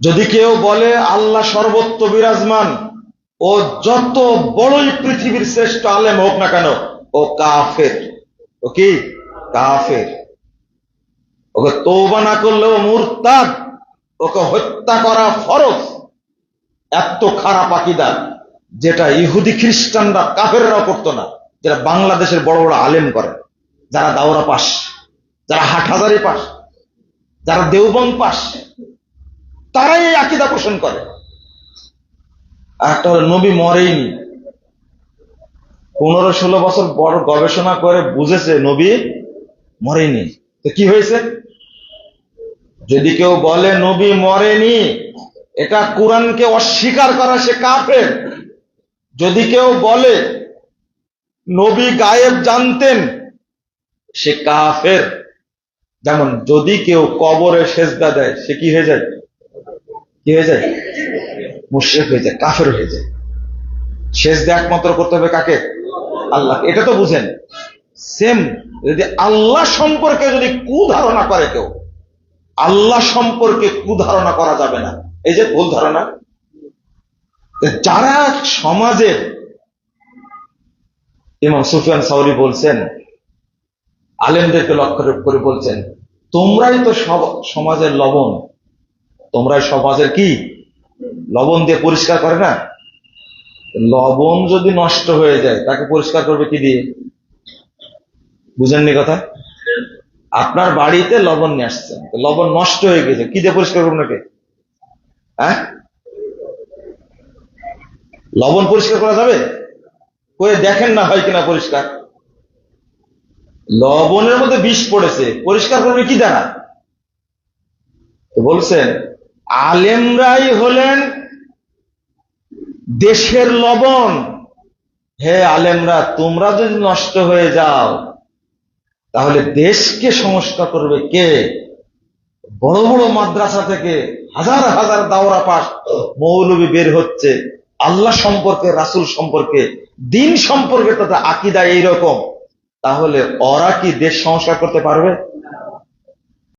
যদি কেউ বলে আল্লাহ সর্বত্র বিরাজমান, ও যত বড়ই পৃথিবীর শ্রেষ্ঠ আলেম হোক না কেন, ও কাফের। ও কি? কাফের। ওকে তৌবা না করলেও মুরতাদ, ওকে হত্যা করা ফরজ। এত খারাপ আকিদা যেটা ইহুদি খ্রিস্টানরা কাফেররাও করতো না যেটা বাংলাদেশের বড় বড় আলেম করে, যারা দাওরা পাস, যারা হাট হাটহাজারি পাস, যারা দেওবং পাস তারাই এই আকিদা পোষণ করে। একটা হলো নবী মরেইনি। পনেরো ষোলো বছর বড় গবেষণা করে বুঝেছে নবী মরেনি তো কি হয়েছে? যদি কেউ বলে নবী মরেনি, এটা কোরআনকে অস্বীকার করা সে কাফের। যদি কেউ বলে নবী গায়েব জানতেন, সে কাফের। যেমন যদি কেউ কবরে সেজদা দেয়, সে কি হয়ে যায়? কি হয়ে যায়? মুশ্রিক হয়ে যায়, কাফের হয়ে যায়। সেজদা একমাত্র করতে হবে কাকে? আল্লাহ। এটা তো বুঝেন। সেম যদি আল্লাহ সম্পর্কে যদি কুধারণা করে কেউ, আল্লাহ সম্পর্কে কুধারণা করা যাবে না। এই যে ভুল ধারণা। যারা সমাজের, ইমাম সুফিয়ান সাউরি বলছেন, আলেমদেরকে লক্ষ্য করে বলছেন, তোমরাই তো সব সমাজের লবণ। তোমরাই সমাজের কি? লবণ দিয়ে পরিষ্কার করে না? লবণ যদি নষ্ট হয়ে যায়, তাকে পরিষ্কার করবে কি দিয়ে? বুঝেননি কথা? আপনার বাড়িতে লবণ নিয়ে আসছেন তো লবণ নষ্ট হয়ে গেছে, কি দিয়ে পরিষ্কার করবেন নাকি হ্যাঁ? লবণ পরিষ্কার করা যাবে? করে দেখেন না হয় কিনা পরিষ্কার? লবণের মধ্যে বিষ পড়েছে, পরিষ্কার করবে কি দ্বারা? তো বলছেন আলেমরাই হলেন দেশের লবণ। হে আলেমরা, তোমরা যদি নষ্ট হয়ে যাও, তাহলে দেশকে সংস্কার করবে কে? বড় বড় মাদ্রাসা থেকে হাজার হাজার দাওরা পাস মৌলবী বের হচ্ছে। আল্লাহ সম্পর্কে, রাসুল সম্পর্কে, দিন সম্পর্কে তাদের আকিদা এইরকম। তাহলে ওরা কি দেশ সংস্কার করতে পারবে?